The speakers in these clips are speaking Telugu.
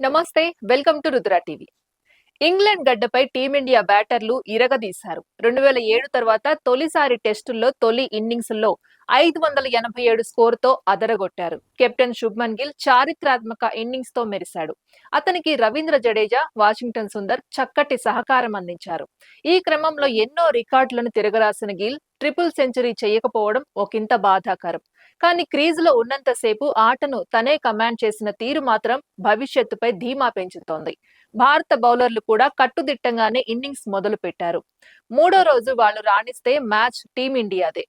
నమస్తే welcome to Rudra TV. England గడ్డపై టీమిండియా బ్యాటర్లు ఇరగదీశారు. రెండు వేల ఏడు తర్వాత తొలిసారి టెస్టుల్లో తొలి ఇన్నింగ్స్లో ఐదు వందల ఎనభై ఏడు స్కోర్తో అదరగొట్టారు. కెప్టెన్ శుభ్మన్ గిల్ చారిత్రాత్మక ఇన్నింగ్స్తో మెరిశాడు. అతనికి రవీంద్ర జడేజా వాషింగ్టన్ సుందర్ చక్కటి సహకారం అందించారు. ఈ క్రమంలో ఎన్నో రికార్డులను తిరగరాసిన గిల్ ట్రిపుల్ సెంచరీ చేయకపోవడం ఒకంత బాధాకరం. కానీ క్రీజ్లో ఉన్నంతసేపు ఆటను తనే కమాండ్ చేసిన తీరు మాత్రం భవిష్యత్తుపై ధీమా పెంచుతోంది. భారత బౌలర్లు కూడా కట్టుదిట్టంగానే ఇన్నింగ్స్ మొదలు పెట్టారు మూడో రోజు వాళ్ళు రాణిస్తే మ్యాచ్ టీమిండియాదే.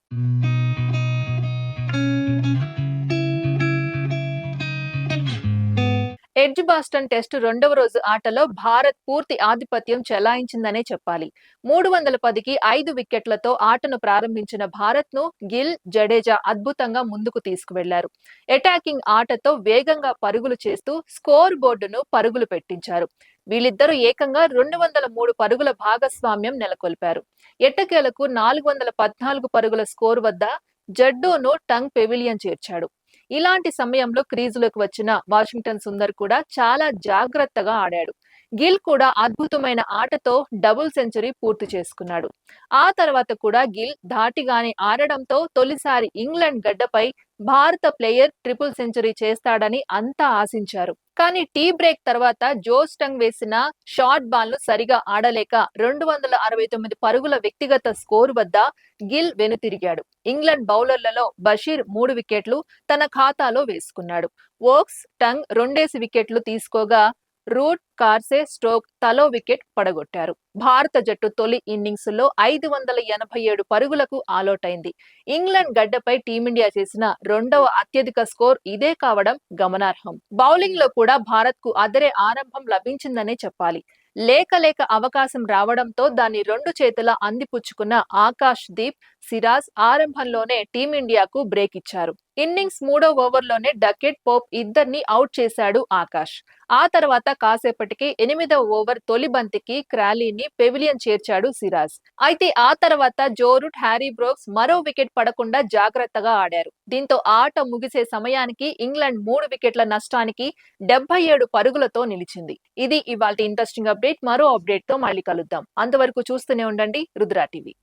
ఎడ్జ్ బాస్టన్ టెస్ట్ రెండవ రోజు ఆటలో భారత్ పూర్తి ఆధిపత్యం చెలాయించిందనే చెప్పాలి. మూడు వందల పదికి ఐదు వికెట్లతో ఆటను ప్రారంభించిన భారత్ను గిల్ జడేజా అద్భుతంగా ముందుకు తీసుకువెళ్ళారు. అటాకింగ్ ఆటతో వేగంగా పరుగులు చేస్తూ స్కోర్ బోర్డును పరుగులు పెట్టించారు. వీళ్ళిద్దరూ ఏకంగా రెండు వందల మూడు పరుగుల భాగస్వామ్యం నెలకొల్పారు. ఎట్టకేలకు నాలుగు వందల పద్నాలుగు పరుగుల స్కోర్ వద్ద జడ్డోను టంగ్ పెవిలియన్ చేర్చాడు. ఇలాంటి సమయంలో క్రీజులోకి వచ్చిన వాషింగ్టన్ సుందర్ కూడా చాలా జాగ్రత్తగా ఆడాడు. గిల్ కూడా అద్భుతమైన ఆటతో డబుల్ సెంచరీ పూర్తి చేసుకున్నాడు. ఆ తర్వాత కూడా గిల్ ధాటిగానే ఆడడంతో తొలిసారి ఇంగ్లాండ్ గడ్డపై భారత ప్లేయర్ ట్రిపుల్ సెంచరీ చేస్తాడని అంతా ఆశించారు. కానీ టీ బ్రేక్ తర్వాత జోస్ టంగ్ వేసిన షార్ట్ బాల్ను సరిగా ఆడలేక రెండు వందల అరవై తొమ్మిది పరుగుల వ్యక్తిగత స్కోర్ వద్ద గిల్ వెనుతిరిగాడు. ఇంగ్లాండ్ బౌలర్లలో బషీర్ మూడు వికెట్లు తన ఖాతాలో వేసుకున్నాడు. వోక్స్ టంగ్ రెండేసి వికెట్లు తీసుకోగా రూట్ కార్సే స్టోక్ తలో వికెట్ పడగొట్టారు. భారత జట్టు తొలి ఇన్నింగ్స్లో ఐదు వందల ఎనభై ఏడు పరుగులకు ఆలోటైంది ఇంగ్లాండ్ గడ్డపై టీమిండియా చేసిన రెండవ అత్యధిక స్కోర్ ఇదే కావడం గమనార్హం. బౌలింగ్లో కూడా భారత్కు అదరే ఆరంభం లభించిందనే చెప్పాలి. లేక లేక అవకాశం రావడంతో దాన్ని రెండు చేతుల అందిపుచ్చుకున్న ఆకాష్ దీప్ సిరాజ్ ఆరంభంలోనే టీమిండియాకు బ్రేక్ ఇచ్చారు. ఇన్నింగ్స్ మూడో ఓవర్లోనే డకెట్ పోప్ ఇద్దరిని అవుట్ చేశాడు ఆకాష్. ఆ తర్వాత కాసేపటికి ఎనిమిదవ ఓవర్ తొలి బంతికి క్రాలీని పెవిలియన్ చేర్చాడు సిరాజ్. అయితే ఆ తర్వాత జోరుట్ హ్యారీ బ్రోక్స్ మరో వికెట్ పడకుండా జాగ్రత్తగా ఆడారు. దీంతో ఆట ముగిసే సమయానికి ఇంగ్లాండ్ మూడు వికెట్ల నష్టానికి డెబ్బై ఏడు పరుగులతో నిలిచింది. ఇది ఇవాళ ఇంట్రెస్టింగ్ అప్డేట్. మరో అప్డేట్తో మళ్ళీ కలుద్దాం. అంతవరకు చూస్తూనే ఉండండి రుద్రా టీవీ.